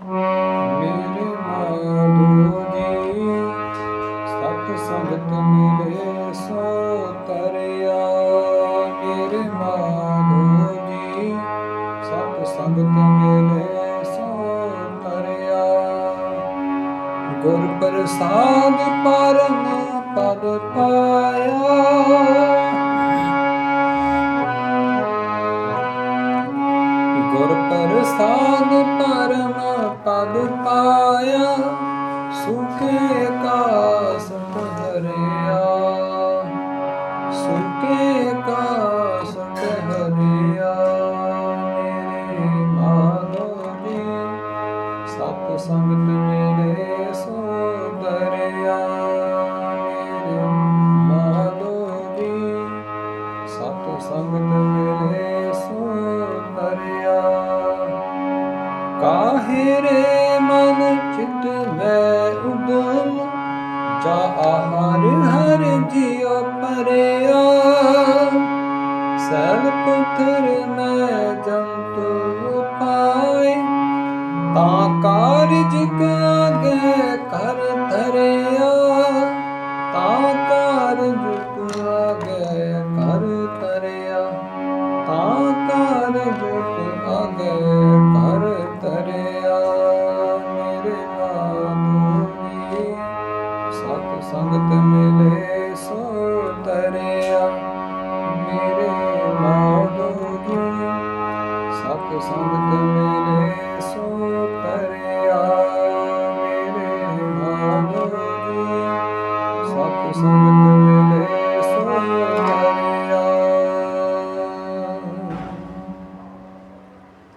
ਮੇਰੇ ਮਾਧੋ ਜੀ ਸਤ ਸੰਗਤ ਮਿਲੇ ਸੋ ਤਰਿਆ। ਮੇਰੇ ਮਾਧੋ ਜੀ ਸਤ ਸੰਗਤ ਮਿਲੇ ਸੋ ਤਰਿਆ। ਗੁਰ ਪ੍ਰਸਾਦ ਪਰਮ ਪਦ ਪਾਇਆ। ਗੁਰ ਪ੍ਰਸਾਦ ਸੁਕੇ ਕਾ ਸੁਖ ਹਰਿਆ ਕਾ ਸੁਖ ਹਰਿਆ ਮੇਰੇ ਮਾਧੋ ਜੀ ਸਤ ਸੰਗਤ ਕਾਹੇ ਰੇ ਮਨ ਚਿਤ ਵੈ ਉਦਮ ਜਾ ਹਰ ਹਰ ਜਿਉ ਪਰਿਆ। ਸੈਲ ਪੁੱਤਰ ਮੈਂ ਜੰਤੂ ਪਾਏ। ਤਾਂ ਕਾਰਜ ਆਗੇ olsun.